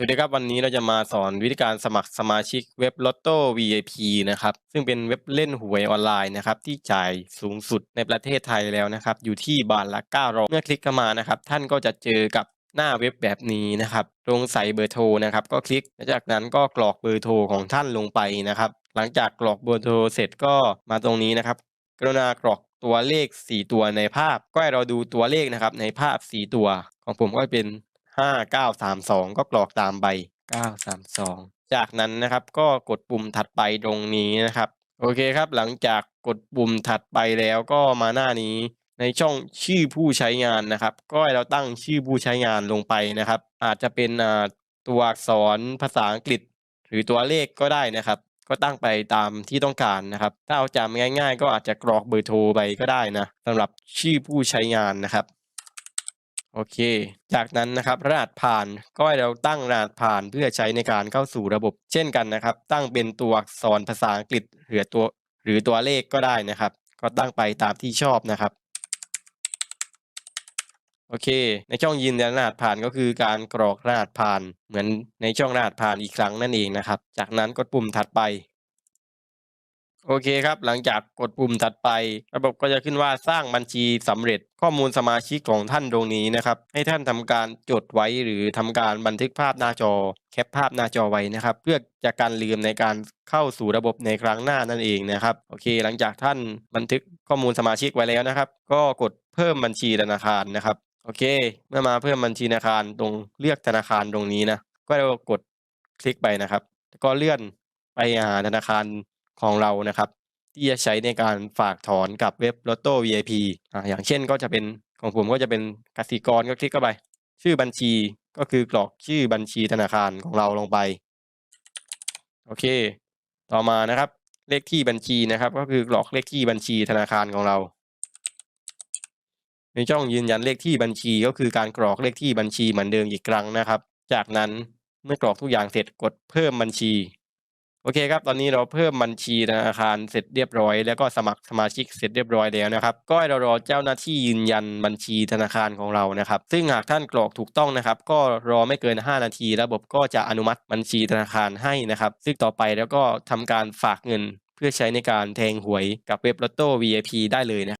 สวัสดีครับวันนี้เราจะมาสอนวิธีการสมัครสมาชิกเว็บ Lotto VIP นะครับซึ่งเป็นเว็บเล่นหวยออนไลน์นะครับที่จ่ายสูงสุดในประเทศไทยแล้วนะครับอยู่ที่บาทละ900เมื่อคลิกเข้ามานะครับท่านก็จะเจอกับหน้าเว็บแบบนี้นะครับตรงใส่เบอร์โทรนะครับก็คลิกลจากนั้นก็กรอกเบอร์โทรของท่านลงไปนะครับหลังจากกรอกเบอร์โทรเสร็จก็มาตรงนี้นะครับกรุณากรอกตัวเลข 4 ตัวในภาพ ก็ให้เราดูตัวเลขนะครับในภาพ 4 ตัวของผมก็เป็น 5 9 3 2ก็กรอกตามใบ9 3 2จากนั้นนะครับก็กดปุ่มถัดไปตรงนี้นะครับโอเคครับหลังจากกดปุ่มถัดไปแล้วก็มาหน้านี้ในช่องชื่อผู้ใช้งานนะครับ ก็ให้เราตั้งชื่อผู้ใช้งานลงไปนะครับ อาจจะเป็นอ่าตัวอักษรภาษาอังกฤษ หรือตัวเลขก็ได้นะครับ ก็ตั้งไปตามที่ต้องการนะครับ ถ้าเอาจำง่าย ๆ ก็อาจจะกรอกเบอร์โทรไปก็ได้นะสำหรับชื่อผู้ใช้งานนะครับ โอเค จากนั้นนะครับรหัสผ่านก็ให้เราตั้งรหัสผ่านเพื่อใช้ในการเข้าสู่ระบบ เช่นกันนะครับ ตั้งเป็นตัวอักษรภาษาอังกฤษหรือตัวหรือตัวเลขก็ได้นะครับ ก็ตั้งไปตามที่ชอบนะครับโอเค ในช่องยืนยันรหัสผ่านก็คือการกรอกรหัสผ่านเหมือนในช่องรหัสผ่านอีกครั้งนั่นเองนะครับ จากนั้นกดปุ่มถัดไป โอเคครับ หลังจากกดปุ่มถัดไป ระบบก็จะขึ้นว่าสร้างบัญชีสำเร็จข้อมูลสมาชิกของท่านตรงนี้นะครับ ให้ท่านทำการจดไว้หรือทำการบันทึกภาพหน้าจอ แคปภาพหน้าจอไว้นะครับ เพื่อจะการลืมในการเข้าสู่ระบบในครั้งหน้านั่นเองนะครับโอเค หลังจากท่านบันทึกข้อมูลสมาชิกไว้แล้วนะครับ ก็กดเพิ่มบัญชีธนาคารนะครับโอเค เมื่อมาเพิ่มบัญชีธนาคารตรงเลือกธนาคารตรงนี้นะก็เรากดคลิกไปนะครับ ก็เลื่อนไปหาธนาคาร ของเรานะครับ ที่จะใช้ในการฝากถอนกับเว็บ Lotto VIP อ่าอย่างเช่นก็จะเป็นของผมก็จะเป็นกสิกรก็คลิกเข้าไป ชื่อบัญชีก็คือกรอกชื่อบัญชีธนาคารของเราลงไป โอเค ต่อมานะครับ เลขที่บัญชีนะครับ ก็คือกรอกเลขที่บัญชีธนาคารของเรา ในช่องยืนยันเลขที่บัญชีก็คือการกรอกเลขที่บัญชีเหมือนเดิมอีกครั้งนะครับ จากนั้นเมื่อกรอกทุกอย่างเสร็จกดเพิ่มบัญชี อเคครับ ตอนนี้เราเพิ่มบัญชีธนาคารเสร็จเรียบร้อย แล้วก็สมัครสมาชิกเสร็จเรียบร้อยแล้วนะครับ ก็ให้เรารอเจ้าหน้าที่ยืนยันบัญชีธนาคารของเรานะครับ ซึ่งหากท่านกรอกถูกต้องนะครับ ก็รอไม่เกิน 5 นาที ระบบก็จะอนุมัติบัญชีธนาคารให้นะครับ ซึ่งต่อไปแล้วก็ทำการฝากเงิน เพื่อใช้ในการแทงหวยกับเว็บลอตโต้ VIP ได้เลยนะ